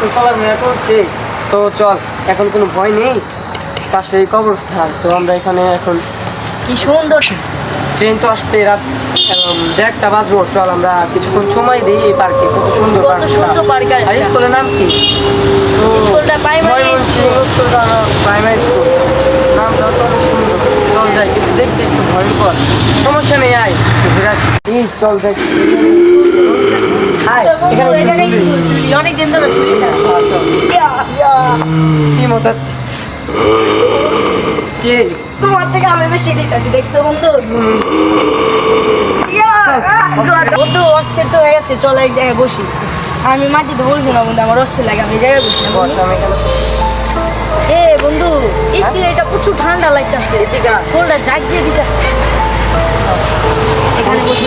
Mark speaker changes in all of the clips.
Speaker 1: তো চলাফেরা করছে তো চল এখন কোনো ভয় নেই। পাশে এই কবরস্থান তো আমরা এখানে এখন
Speaker 2: কি সুন্দর।
Speaker 1: ট্রেন তো আসতে রাত দেড়টা বাজবো। চল আমরা কিছুক্ষণ সময় দিই এই পার্কে কত সুন্দর পার্ক।
Speaker 2: সুন্দর আর
Speaker 1: আর স্কুলের নাম কি?
Speaker 2: স্কুলটা
Speaker 1: প্রাইমারি স্কুল। নামটা তো অনেক সুন্দর। চল যাই কিন্তু দেখতে একটু ভয়ঙ্কর। সমস্যা নেই আয়। ঘুরে আসি। চল দেখ।
Speaker 2: চুলি। ধরে
Speaker 1: হ্যাঁ, কি
Speaker 2: তোমার থেকে আমি বেশি দেখছ বন্ধু? বন্ধু অস্থির তো হয়ে গেছে চলো এক জায়গায় বসি। আমি মাটিতে বসবো না বন্ধু আমার অস্থির লাগে আমি জায়গায় বসি না
Speaker 1: বস
Speaker 2: বন্ধু।
Speaker 1: আমি
Speaker 2: এ বন্ধু ইসি এটা প্রচুর ঠান্ডা লাগতেছে।
Speaker 1: ঠিক আছে।
Speaker 2: শরীরটা জাগ দিয়ে দিতেছে।
Speaker 1: এখানে বসে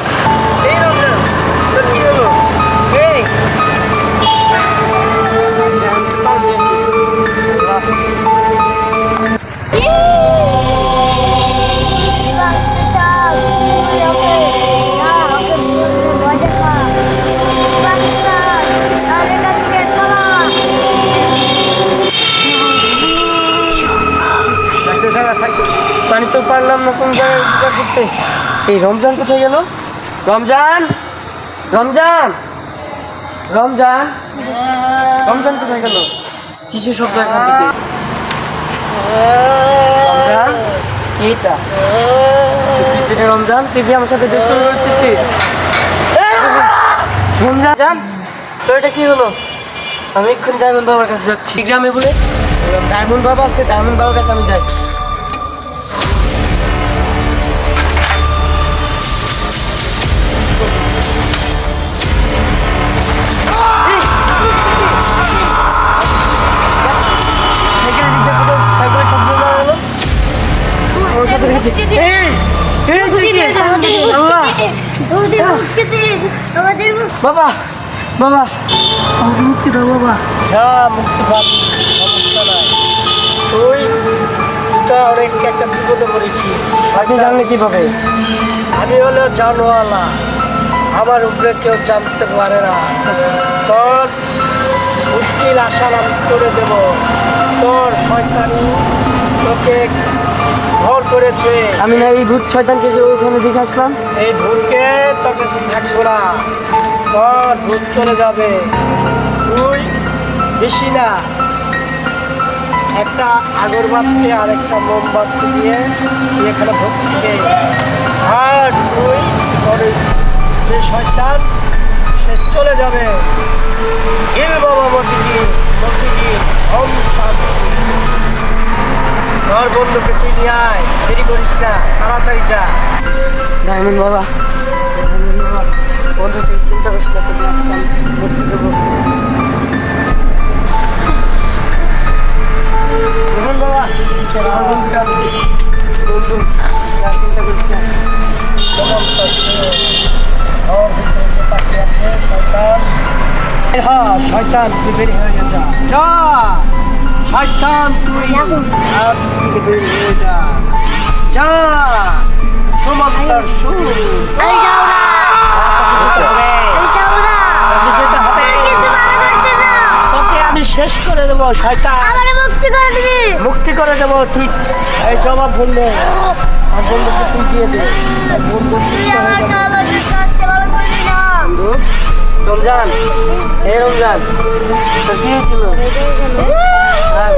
Speaker 2: এই
Speaker 1: রমজান কোথায় গেল? রমজান? রমজান? রমজান? রমজান কোথায় গেল? কিসের শব্দ এখান থেকে? রমজান? এইটা। রমজান তুই আমার সাথে দুষ্টু করতেছিস। রমজান? জান তো এটা কি হলো? আমি এক্ষুনি ডায়মন্ড বাবার কাছে যাচ্ছি। গ্রামে বলে, ডায়মন্ড বাবা আছে, ডায়মন্ড বাবার কাছে আমি যাই। বাবা বাবা আমাকে মুক্তি দাও বাবা। যা মুক্তি পাবি সমস্যা নাই। তুই তো অনেক একটা বিপদে পড়েছি। আপনি জানলে কীভাবে? আমি হলো জানওয়ালা আমার উপরে কেউ জানতে পারে না। তোর মুশকিল আশার আমি করে দেব। তোর শয়তানি তোকে ঘর করেছে। আমি না এই ভূত শয়তানকে যে ওখানে দেখে আসলাম। এই ভূতকে তোর কাছে থাকব না। তোর ভূত চলে যাবে। তুই বেশি না। একটা আগরবাতি আর একটা মোমবাতি দিয়ে তুই এখানে ভর্তি দে আর তুই তোর যে শয়তান সে চলে যাবে। হিল বাবা মতিজি আয় দেরি করিস না তাড়াতাড়ি যা। ডায়মন্ড বাবা বন্ধু তুই চিন্তা করিস না তোকে আজকে আমি দেবো। বাবা আমার বন্ধুটা আছে। বন্ধু চিন্তা করিস না। শয়তান হ্যাঁ শয়তান তুই বেরিয়ে হয়ে যা। যা। শয়তান তুই বেরিয়ে হয়ে যা যা সমাপ্তার আমি শেষ করে দেবো শয়তান। মুক্তি করে দেবো। তুই এই জবাব বললে আর বন্ধুকে তুই দিয়ে দে। বন্ধু সুস্থ হয়ে যাবে। বন্ধু রমজান। এই রমজান তোর কি হয়েছিল? হ্যাঁ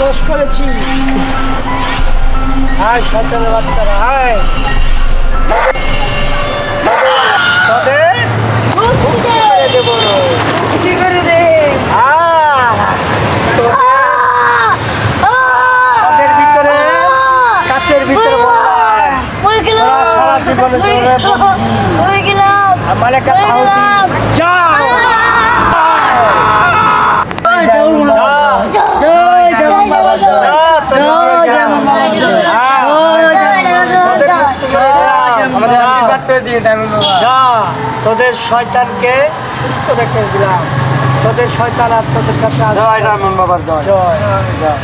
Speaker 1: দোষ করেছি। হায় সন্তানের বাচ্চারা হায়। তবে দেবো।
Speaker 2: কি করে দে।
Speaker 1: তোকে ওদের কাচের ভিতরে একটা পাউটি যাও। তোদের শয়তানকে সুস্থ রেখে দিলাম তোদের শয়তান আর তোদের কাছে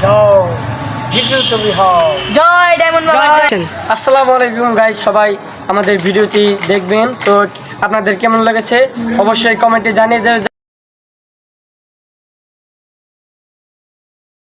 Speaker 3: জয়
Speaker 1: জিতু তুমি হও।
Speaker 2: জয় ডায়মন্ড বাবা
Speaker 1: আসসালামু আলাইকুম গাইজ সবাই আমাদের ভিডিওটি দেখবেন। তো আপনাদের কেমন লেগেছে? অবশ্যই কমেন্টে জানিয়ে দেবে